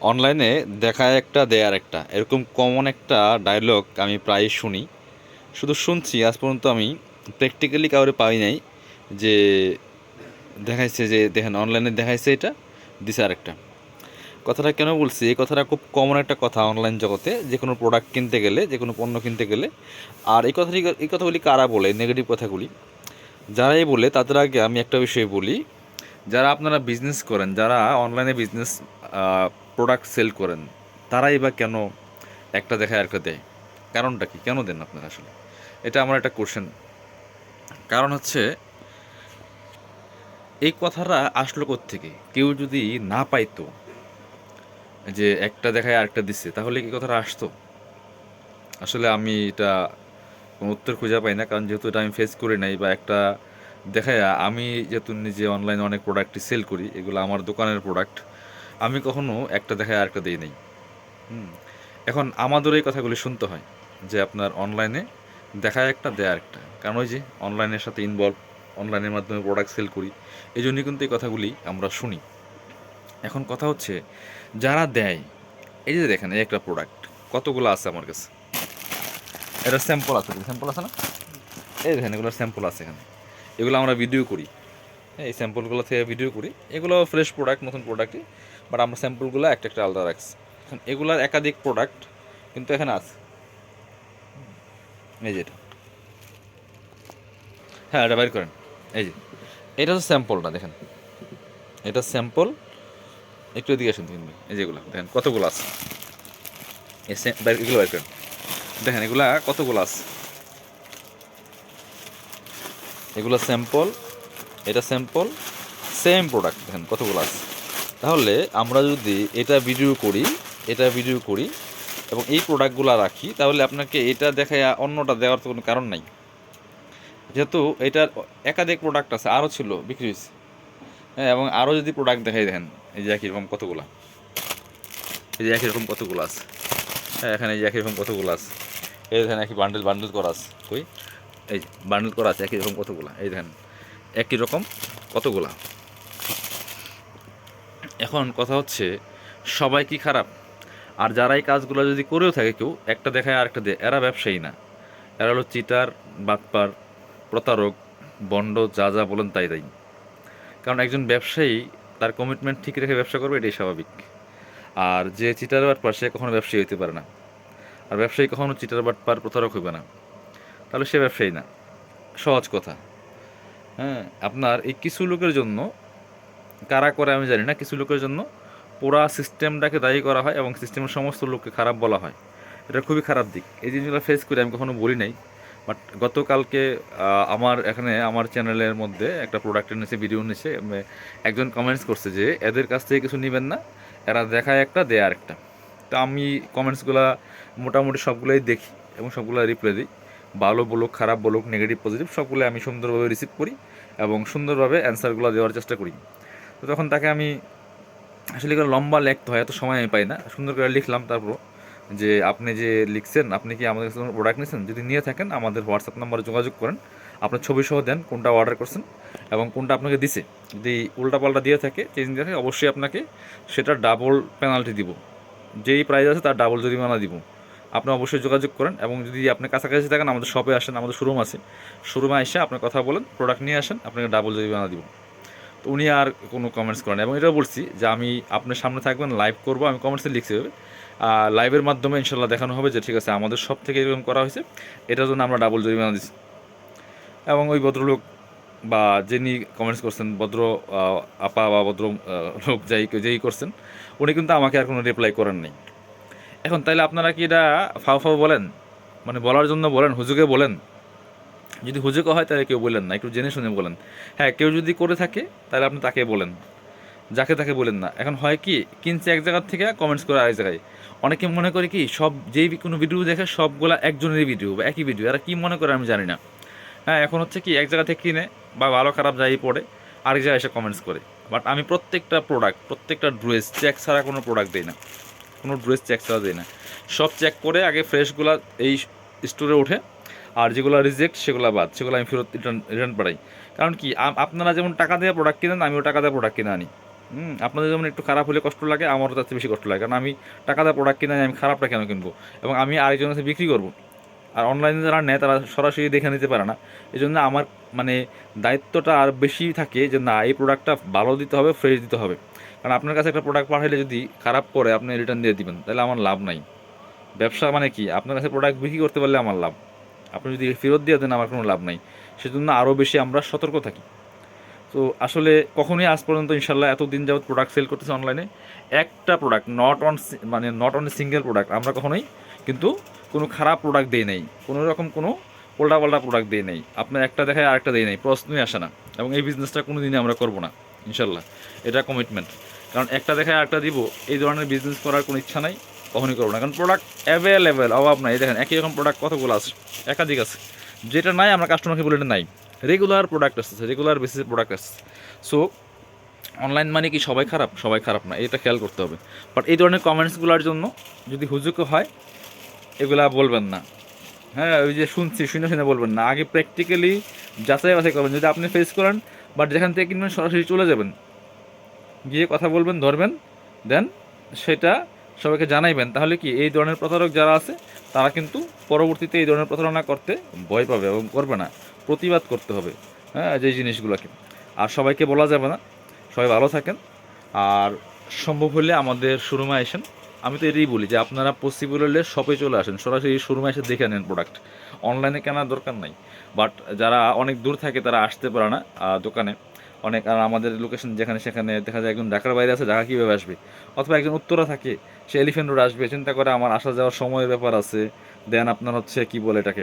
অনলাইনে দেখায় একটা দেয়ার একটা এরকম কমন একটা ডায়লগ আমি প্রায় শুনি। শুধু শুনছি, আজ পর্যন্ত আমি প্র্যাকটিক্যালি কাউরে পাই নাই যে দেখাইছে যে, দেখেন অনলাইনে দেখাইছে এটা, দিছে আরেকটা। কথাটা কেন বলছি? এই কথাটা খুব কমন একটা কথা অনলাইন জগতে। যে কোনো প্রোডাক্ট কিনতে গেলে, যে কোনো পণ্য কিনতে গেলে। আর এই কথাটি, এই কথাগুলি কারা বলে? নেগেটিভ কথাগুলি। যারাই বলে, তাদের আগে আমি একটা বিষয় বলি। যারা আপনারা বিজনেস করেন, যারা অনলাইনে বিজনেস প্রোডাক্ট সেল করেন, তারাই বা কেন একটা দেখায় একটা দেয়? কারণটা কি? কেন দেন আপনারা আসলে? এটা আমার একটা কোশ্চেন কারণ হচ্ছে, এই কথাটা আসলো থেকে কেউ যদি না পাইতো যে একটা দেখায় আরেকটা দিচ্ছে তাহলে কি কথাটা আসতো? আসলে আমি এটা কোনো উত্তর খুঁজে পাই না, কারণ যেহেতু এটা আমি ফেস করি নাই বা একটা দেখায়, আমি যেহেতু নিজে অনলাইনে অনেক প্রোডাক্টই সেল করি, এগুলো আমার দোকানের প্রোডাক্ট আমি কখনো একটা দেখায় আরেকটা দিই নাই। এখন আমাদের এই কথাগুলি শুনতে হয় যে আপনার অনলাইনে দেখায় একটা, দেয় একটা কারণ ওই যে অনলাইনের সাথে ইনভলভ অনলাইনের মাধ্যমে প্রোডাক্ট সেল করি এই জন্যই কিন্তু এই কথাগুলি আমরা শুনি। এখন কথা হচ্ছে, যারা দেয়, এই যে দেখেন, এই একটা প্রোডাক্ট কতগুলো আছে আমার কাছে? এটা স্যাম্পল আছে স্যাম্পল আছে না? এই দেখেন, এগুলো স্যাম্পল আছে এখানে। এগুলো আমরা ভিডিও করি। এই স্যাম্পলগুলো থেকে ভিডিও করি। এগুলো ফ্রেশ প্রোডাক্ট নতুন প্রোডাক্টই বাট আমরা স্যাম্পলগুলো একটা একটা আলাদা রাখছি। এখন এগুলার একাধিক প্রোডাক্ট কিন্তু এখানে আছে। এই যে এটা। হ্যাঁ এটা বাইর করেন। এই যে। এটা হচ্ছে স্যাম্পলটা, দেখেন। এটা স্যাম্পল। একটু এদিকে আসুন তুমি এই যেগুলো দেখেন কতগুলো আছে। এগুলো বাইর করেন। দেখেন, এগুলা কতগুলো আছে। এগুলো স্যাম্পল। এটা স্যাম্পল সেম প্রোডাক্ট দেখেন কতগুলো আছে। তাহলে আমরা যদি এটা ভিডিও করি, এটা ভিডিও করি, এবং এই প্রোডাক্টগুলো রাখি, তাহলে আপনাকে এটা দেখায় অন্যটা দেওয়ার তো কোনো কারণ নাই। যেহেতু এটার একাধিক প্রোডাক্ট আছে, আরও ছিল, বিক্রি হয়েছে। হ্যাঁ এবং আরও যদি প্রোডাক্ট দেখাই, দেখেন, এই যে একই রকম কতগুলো। এই যে একই রকম কতগুলো আছে। হ্যাঁ এখানে এই যে একই রকম কতগুলো আছে। এই দেখেন, একই বান্ডেল বান্ডেল করা আছে। কই? এই বান্ডেল করা আছে একই রকম কতগুলো। এই দেখেন একই রকম কতগুলা? এখন কথা হচ্ছে, সবাই কি খারাপ? আর যারা এই কাজগুলো যদি করেও থাকে কেউ, একটা দেখায় আর একটা দেয়, এরা ব্যবসায়ী না। এরা হলো চিটার, বাটপার, প্রতারক, বন্ড, যা যা বলেন তাই তাই। কারণ একজন ব্যবসায়ী, তার কমিটমেন্ট ঠিক রেখে ব্যবসা করবে, এটাই স্বাভাবিক। আর যে চিটার বাটপার, সে কখনো ব্যবসায়ী হতে পারে না। আর ব্যবসায়ী কখনো চিটার, বাটপার, প্রতারক হবে না। তাহলে সে ব্যবসায়ী না। সহজ কথা। হ্যাঁ আপনার এই কিছু লোকের জন্য, কারা করে আমি জানি না, কিছু লোকের জন্য পুরা সিস্টেমটাকে দায়ী করা হয় এবং সিস্টেমের সমস্ত লোককে খারাপ বলা হয়। এটা খুবই খারাপ দিক। এই জিনিসগুলো ফেস করে, আমি কখনো বলি নাই। বাট গতকালকে আমার এখানে, আমার চ্যানেলের মধ্যে একটা প্রোডাক্টের নিচে ভিডিও নিচে একজন কমেন্টস করছে যে, এদের কাছ থেকে কিছু নেবেন না, এরা দেখায় একটা, দেয় আরেকটা। তো আমি কমেন্টসগুলো মোটামুটি সবগুলোই দেখি এবং সবগুলো রিপ্লাই দিই। ভালো বলুক, খারাপ বলুক নেগেটিভ পজিটিভ সবগুলো আমি সুন্দরভাবে রিসিভ করি এবং সুন্দরভাবে অ্যান্সারগুলো দেওয়ার চেষ্টা করি। তো তখন তাকে আমি, আসলে এগুলো লম্বা লিখতে হয়, এত সময় আমি পাই না। সুন্দর করে লিখলাম তারপর যে, আপনি যে লিখছেন, আপনি কি আমাদের কাছে প্রোডাক্ট নিয়েছেন? যদি নিয়ে থাকেন, আমাদের হোয়াটসঅ্যাপ নাম্বারে যোগাযোগ করেন, আপনার ছবি সহ দেন কোনটা অর্ডার করছেন এবং কোনটা আপনাকে দিছে। যদি উল্টাপাল্টা দিয়ে থাকে চেঞ্জ দিয়ে থাকে, অবশ্যই আপনাকে সেটা ডাবল পেনাল্টি দিব। যেই প্রাইস আছে তার ডাবল জরিমানা দিব। আপনি অবশ্যই যোগাযোগ করেন এবং যদি আপনি কাছাকাছি থাকেন, আমাদের শপে আসেন, আমাদের শোরুম আছে। শোরুমে এসে আপনার কথা বলেন প্রোডাক্ট নিয়ে আসেন, আপনাকে ডাবল জরিমানা দিব। তো উনি আর কোনো কমেন্টস করেন এবং এটাও বলছি যে আমি আপনার সামনে থাকবেন লাইভ করব, আমি কমেন্টসে লিখছি হবে লাইভের মাধ্যমে ইনশাল্লাহ দেখানো হবে যে ঠিক আছে, আমাদের সব থেকে এরকম করা হয়েছে, এটার জন্য আমরা ডাবল জরিমানা দিচ্ছি এবং ওই ভদ্রলোক বা যিনি কমেন্টস করছেন, ভদ্র আপা বা ভদ্র লোক যাই, যেই করছেন, উনি কিন্তু আমাকে আর কোনো রিপ্লাই করেন নাই। এখন তাইলে আপনারা কি এটা ফাও ফাও বলেন? মানে বলার জন্য বলেন হুজুকে বলেন? যদি হুজুকে হয় তাহলে কেউ বলেন না, একটু জেনে শুনে বলেন। হ্যাঁ কেউ যদি করে থাকে, তাহলে আপনি তাকে বলেন। যাকে তাকে বলেন না। এখন হয় কি, কিনছে এক জায়গার থেকে কমেন্টস করে আরেক জায়গায়। অনেকে মনে করে কি, সব যেই কোনো ভিডিও দেখে সবগুলা একজনেরই ভিডিও বা একই ভিডিও এরা কি মনে করে আমি জানি না। হ্যাঁ এখন হচ্ছে কি, এক জায়গা থেকে কিনে, বা ভালো খারাপ যাই পড়ে, আরেক জায়গায় এসে কমেন্টস করে। বাট আমি প্রত্যেকটা প্রোডাক্ট প্রত্যেকটা ড্রেস চেক ছাড়া কোনো প্রোডাক্ট দিই না। কোনো ড্রেস চেক ছাড়া দিই না। সব চেক করে আগে ফ্রেশগুলো এই স্টোরে ওঠে, আর যেগুলো রিজেক্ট সেগুলো বাদ, সেগুলো আমি ফেরত রিটার্ন রিটার্ন পাঠাই। কারণ কি আপনারা যেমন টাকা দিয়ে প্রোডাক্ট কিনেন, আমিও টাকা দিয়ে প্রোডাক্ট কিনে আনি। হুম, আপনাদের যেমন একটু খারাপ হলে কষ্ট লাগে, আমারও তার বেশি কষ্ট লাগে। কারণ আমি টাকা দিয়ে প্রোডাক্ট কিনে আমি খারাপটা কেন কিনবো? এবং আমি আরেকজনের কাছে বিক্রি করব। আর অনলাইনে যারা নেয়, তারা সরাসরি দেখে নিতে পারে না। এই জন্য আমার মানে দায়িত্বটা আর বেশি থাকে যে, না, এই প্রোডাক্টটা ভালো দিতে হবে ফ্রেশ দিতে হবে। কারণ আপনার কাছে একটা প্রোডাক্ট পাঠাইলে যদি খারাপ করে আপনি রিটার্ন দিয়ে দিবেন, তাহলে আমার লাভ নাই। ব্যবসা মানে কি? আপনার কাছে প্রোডাক্ট বিক্রি করতে পারলে আমার লাভ। আপনি যদি ফেরত দিয়ে দেন, আমার কোনো লাভ নাই। সেজন্য আরও বেশি আমরা সতর্ক থাকি। তো আসলে কখনোই আজ পর্যন্ত ইনশাল্লাহ এতদিন যাবত প্রোডাক্ট সেল করতেছে অনলাইনে একটা প্রোডাক্ট নট অন মানে নট অন সিঙ্গেল প্রোডাক্ট আমরা কখনোই কিন্তু কোনো খারাপ প্রোডাক্ট দিই নাই। কোনো রকম কোনো উল্টাপাল্টা প্রোডাক্ট দিয়ে নেই। আপনার একটা দেখায় আরেকটা দিয়ে নেই, প্রশ্নই আসে না। এবং এই বিজনেসটা কোনো দিনই আমরা করব না। ইনশাল্লাহ এটা কমিটমেন্ট কারণ একটা দেখায় আরেকটা দিব, এই ধরনের বিজনেস করার কোনো ইচ্ছা নাই, কখনই করব না। কারণ প্রোডাক্ট অ্যাভেলেবেল অভাব নাই। দেখেন, একই রকম প্রোডাক্ট কতগুলো আছে? একাধিক আছে। যেটা নাই, আমরা কাস্টমারকে বলে নাই। রেগুলার প্রোডাক্ট আসছে রেগুলার বেসিসে প্রোডাক্ট আসছে সো অনলাইন মানে কি সবাই খারাপ? সবাই খারাপ না, এটা খেয়াল করতে হবে। বাট এই ধরনের কমেন্টসগুলোর জন্য যদি হুজুকও হয়, এগুলা বলবেন না। হ্যাঁ ওই যে শুনছি, শুনে শুনে বলবেন না। আগে প্র্যাকটিক্যালি যাচাই বাছাই করবেন। যদি আপনি ফেস করেন বাট যেখান থেকে কিনবেন সরাসরি চলে যাবেন। গিয়ে কথা বলবেন, ধরবেন, দেন সেটা সবাইকে জানাইবেন। তাহলে কি এই ধরনের প্রতারক যারা আছে, তারা কিন্তু পরবর্তীতে এই ধরনের প্রতারণা করতে ভয় পাবে এবং করবে না। প্রতিবাদ করতে হবে হ্যাঁ যে জিনিসগুলোকে। আর সবাইকে বলা যাবে না। সবাই ভালো থাকেন। আর সম্ভব হলে আমাদের শোরুমে আসেন। আমি তো এটাই বলি যে আপনারা পসিবল হলে শপে চলে আসেন। সরাসরি শোরুমে এসে দেখে নেন প্রোডাক্ট অনলাইনে কেনার দরকার নাই। বাট যারা অনেক দূর থাকে তারা আসতে পারে না দোকানে। অনেক, আর আমাদের লোকেশন যেখানে সেখানে দেখা যায় একজন ঢাকার বাইরে আছে, ঢাকা কীভাবে আসবে? অথবা একজন উত্তরা থাকে, সে এলিফেন্ট রোড আসবে, চিন্তা করে আমার আসা যাওয়ার সময়ের ব্যাপার আছে। দেন আপনার হচ্ছে কি বলে এটাকে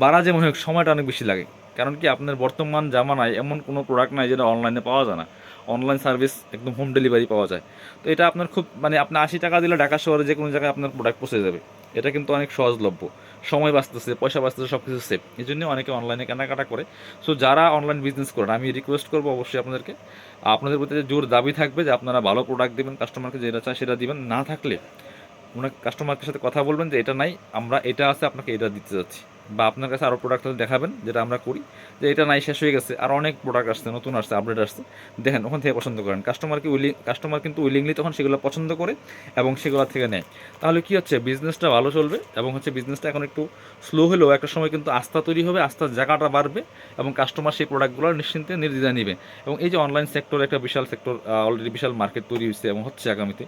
ভাড়া যেমন হোক, সময়টা অনেক বেশি লাগে। কারণ কি আপনার বর্তমান জামানায় এমন কোনো প্রোডাক্ট নাই যেটা অনলাইনে পাওয়া যায় না। অনলাইন সার্ভিস একদম হোম ডেলিভারি পাওয়া যায়। তো এটা আপনার খুব মানে আপনি আশি টাকা দিলে ঢাকা শহরে যে কোনো জায়গায় আপনার প্রোডাক্ট পৌঁছে যাবে। এটা কিন্তু অনেক সহজলভ্য। সময় বাঁচতেছে, পয়সা বাঁচতেছে সব কিছু সেফ এই জন্য অনেকে অনলাইনে কেনাকাটা করে। সো যারা অনলাইন বিজনেস করেন, আমি রিকোয়েস্ট করব অবশ্যই আপনাদেরকে। আপনাদের প্রতি জোর দাবি থাকবে যে আপনারা ভালো প্রোডাক্ট দেবেন কাস্টমারকে যেটা চায় সেটা দিবেন। না থাকলে, ওনার কাস্টমারকে সাথে কথা বলবেন যে, এটা নাই, আমরা এটা আছে, আপনাকে এটা দিতে যাচ্ছি। বা আপনার কাছে আরও প্রোডাক্ট দেখাবেন, যেটা আমরা করি। যে এটা নাই, শেষ হয়ে গেছে। আর অনেক প্রোডাক্ট আসছে, নতুন আসছে আপডেট আসছে। দেখেন, ওখান থেকে পছন্দ করেন। কাস্টমারকে উইলিং কাস্টমার কিন্তু উইলিংলি তখন সেগুলো পছন্দ করে এবং সেগুলো থেকে নেয়। তাহলে কি হচ্ছে? বিজনেসটা ভালো চলবে এবং হচ্ছে বিজনেসটা এখন একটু স্লো হলেও একটা সময় কিন্তু আস্থা তৈরি হবে আস্থার জায়গাটা বাড়বে এবং কাস্টমার সেই প্রোডাক্টগুলো নিশ্চিন্তে নির্দ্বিধায় নেবে। এবং এই যে অনলাইন সেক্টর একটা বিশাল সেক্টর অলরেডি বিশাল মার্কেট তৈরি হয়েছে এবং হচ্ছে আগামীতে।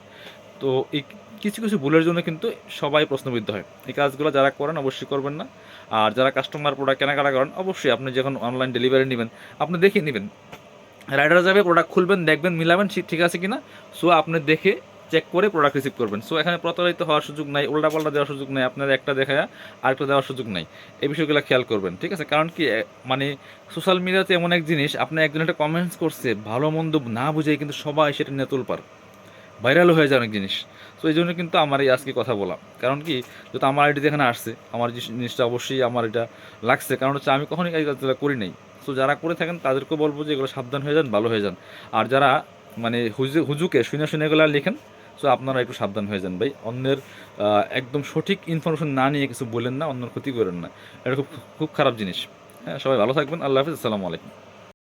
তো এই কিছু কিছু ভুলের জন্য কিন্তু সবাই প্রশ্নবিদ্ধ হয়। এই কাজগুলো যারা করেন, অবশ্যই করবেন না। আর যারা কাস্টমার প্রোডাক্ট কেনাকাটা করেন, অবশ্যই আপনি যখন অনলাইন ডেলিভারি নেবেন, আপনি দেখে নেবেন। রাইডার যাবে প্রোডাক্ট খুলবেন, দেখবেন, মিলাবেন, ঠিক- আছে কিনা? সো আপনি দেখে চেক করে প্রোডাক্ট রিসিভ করবেন। সো এখানে প্রতারিত হওয়ার সুযোগ নাই, উল্টাপাল্টা দেওয়ার সুযোগ নাই, আপনার একটা দেখায় আরেকটা দেওয়ার সুযোগ নাই। এই বিষয়গুলো খেয়াল করবেন, ঠিক আছে? কারণ কি মানে সোশ্যাল মিডিয়াতে এমন এক জিনিস, আপনি একজন একটা কমেন্টস করছে, ভালো মন্দ না বুঝে কিন্তু সবাই সেটা নিয়ে তুলপার। ভাইরাল হয়ে যায় অনেক জিনিস। তো এই জন্য কিন্তু আমার এই আজকে কথা বলা। কারণ কি? যেহেতু আমার আইডিতে এখানে আসছে, আমার জিনিসটা অবশ্যই আমার এটা লাগছে। কারণ হচ্ছে আমি কখনোই এই কাজগুলো করি নাই। তো যারা করে থাকেন, তাদেরকেও বলব যে এগুলো সাবধান হয়ে যান, ভালো হয়ে যান। আর যারা মানে হুজু, হুজুকে শুনে শুনে এগুলো লেখেন সো আপনারা একটু সাবধান হয়ে যান। ভাই, অন্যের একদম সঠিক ইনফরমেশন না নিয়ে কিছু বলেন না, অন্যের ক্ষতি করেন না। এটা খুব খুব খারাপ জিনিস। হ্যাঁ সবাই ভালো থাকবেন। আল্লাহ হাফিজ। আসসালামু আলাইকুম।